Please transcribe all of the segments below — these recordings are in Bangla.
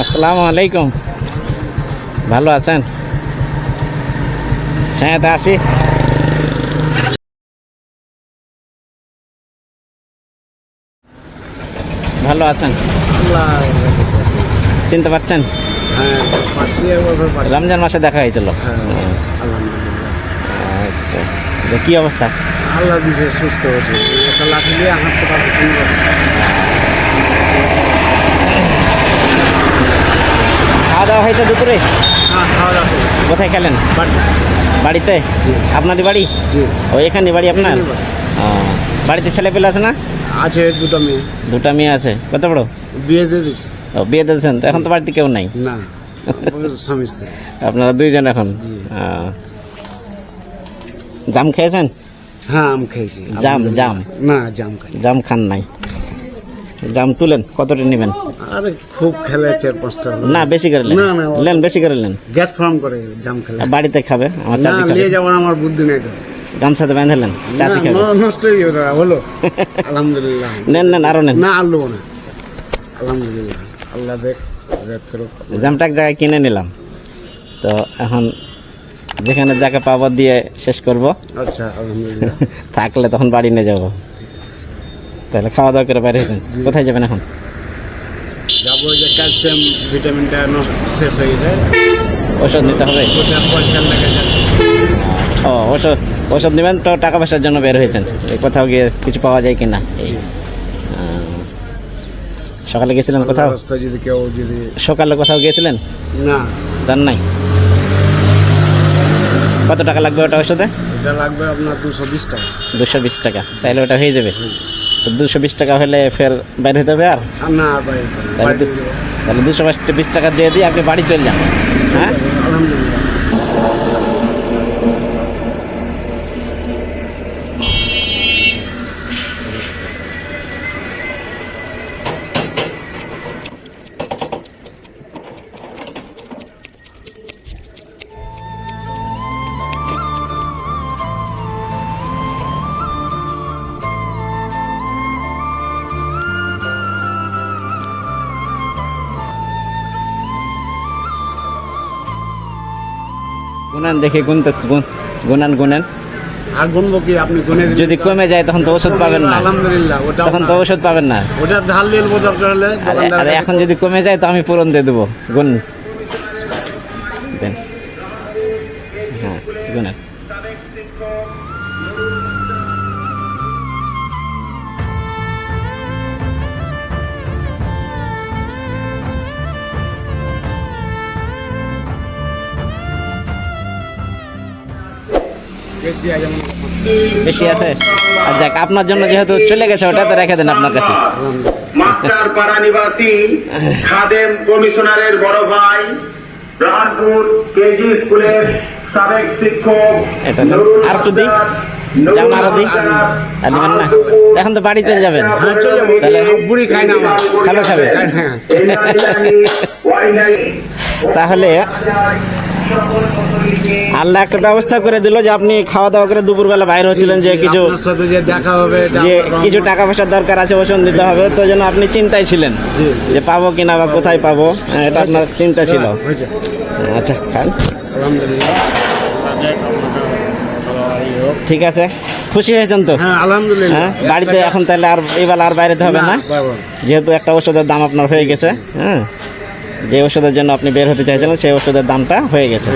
আসসালামু আলাইকুম। ভালো আছেন? ছায়াতে আসি। ভালো আছেন? চিনতে পারছেন? হ্যাঁ রমজান মাসে দেখা হয়েছিল। হ্যাঁ আচ্ছা কি অবস্থা? আল্লাহ দিছে, সুস্থ হয়েছে। খাওয়া হয়েছে দুপুরে? হ্যাঁ কোথায় খেলেন? বাড়িতে। জি। আপনারই বাড়ি? জি। ও এখানে বাড়ি আপনার? বাড়িতে ছেলে পেলে আছে না? আছে দুটো মেয়ে। দুটা মেয়ে আছে। কত বড়? বিয়ে দিয়ে ও বিয়ে দিয়েছেন? তো এখন তো বাড়িতে কেউ নাই? না স্বামী স্ত্রী। আপনারা দুইজন এখন? জাম খেয়েছেন? হ্যাঁ আম খেয়েছি। জাম, জাম। না জাম খাই জাম খান নাই। জাম তুলেন কতটা নেবেন? আরে খুব খেলে চার পাঁচটা না বেশি করে লেন না, না, লেন বেশি করে লেন গ্যাস ফার্ম করে জাম খেলে। বাড়িতে খাবে আমার খাবে। নিয়ে যাওয়ার আমার বুদ্ধি নেই তো। গামছাতে বেঁধেলেন না চাচি খাবে। ন- নষ্ট হয়ে যাবে দাদা হলো। আলহামদুলিল্লাহ। নেন নেন আরও নেন। না আনলো না। আলহামদুলিল্লাহ। আল্লাহ দেখ রেট করো জামটা এক জায়গায় কিনে নিলাম। তো এখন যেখানে যাকে পাবো দিয়ে শেষ করব। আচ্ছা আলহামদুলিল্লাহ। থাকলে তখন বাড়ি নিয়ে যাব। তাহলে খাওয়া দাওয়া করে বাইরে হয়েছেন কোথায় যাবেন এখন? যাব ওই যে ক্যালসিয়াম ভিটামিনটা শেষ হয়ে যায় ওষুধ নিতে হবে? পয়সা লেগে যাচ্ছে। ও ওষুধ ওষুধ নেবেন তো টাকা পয়সার জন্য বের হয়েছেন। এই কোথাও গিয়ে কিছু পাওয়া যায় কিনা? এই আহ, সকালে গেছিলেন কোথাও? যদি কেউ যদি সকালে কোথাও গিয়েছিলেন? না। জান নাই? কত টাকা লাগবে ওটা ওষুধে? এটা লাগবে আপনার দুশো বিশ টাকা। দুশো বিশ টাকা। তাহলে ওটা হয়ে যাবে। দুশো বিশ টাকা হলে ফের বাইর হতে হবে আর? না তাহলে দুশো বিশ টাকা দিয়ে দিয়ে আপনি বাড়ি চলে যান। হ্যাঁ? গুনান দেখে গুনতে গুনান গুনেন। আর গুনবো কি? আপনি গুনে যদি কমে যায় তখন তো ওষুধ পাবেন না। আলহামদুলিল্লাহ ওটা তখন তো ওষুধ পাবেন না। ওটা ধার নিয়ে নেব দরকার হলে আরে এখন যদি কমে যায় তো আমি পূরণ দিয়ে দেবো। গুন। দেন। হ্যাঁ গুনেন। বেশি আছে আর যাক আপনার জন্য যেহেতু চলে গেছে ওটা তো রেখে দেন আপনার কাছে। মাস্টার পাড়া নিবাসী খাদেম কমিশনারের বড় ভাই রাহানপুর কেজি স্কুলের সাবেক শিক্ষক আর একটু দিই। আর নেবেন না? এখন তো বাড়ি চলে যাবেন। চলে তাহলে বুড়ি খায় না খাবে খাবে। হ্যাঁ তাহলে আল্লাহ একটা ব্যবস্থা করে দিল যে আপনি খাওয়া দাওয়া করে দুপুরবেলা বাইরে হচ্ছিলেন যে কিছু সাথে যে দেখা হবে যে কিছু টাকা পয়সার দরকার আছে ওষুধ দিতে হবে তো যেন আপনি চিন্তায় ছিলেন যে পাবো কিনা বা কোথায় পাবো হ্যাঁ, এটা আপনার চিন্তা ছিল। হ্যাঁ, আচ্ছা খান। ঠিক আছে। খুশি হয়েছেন তো? হ্যাঁ আলহামদুলিল্লাহ। হ্যাঁ বাড়িতে এখন তাহলে আর এবার আর বাইরেতে হবে না। যেহেতু একটা ওষুধের দাম আপনার হয়ে গেছে হ্যাঁ। যে ওষুধের জন্য আপনি বের হতে চাইছিলেন সেই ওষুধের দামটা হয়ে গেছে।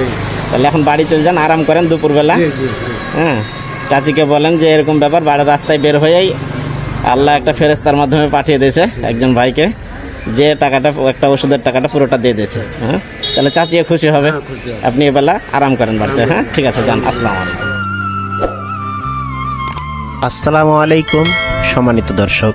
তাহলে এখন বাড়ি চলে যান আরাম করেন দুপুরবেলা। জি জি জি। হ্যাঁ চাচিকে বলেন যে এরকম ব্যাপার বাড়ির রাস্তায় বের হয়েই আল্লাহ একটা ফেরেস্তার মাধ্যমে পাঠিয়ে দিয়েছে একজন ভাইকে যে টাকাটা একটা ওষুধের টাকাটা পুরোটা দিয়ে দিয়েছে। হ্যাঁ তাহলে চাচিও হবে। হ্যাঁ, খুশি হবে। আপনি এবেলা আরাম করেন বাড়িতে। হ্যাঁ ঠিক আছে যান আসসালামু আলাইকুম। আসসালামু আলাইকুম সম্মানিত দর্শক।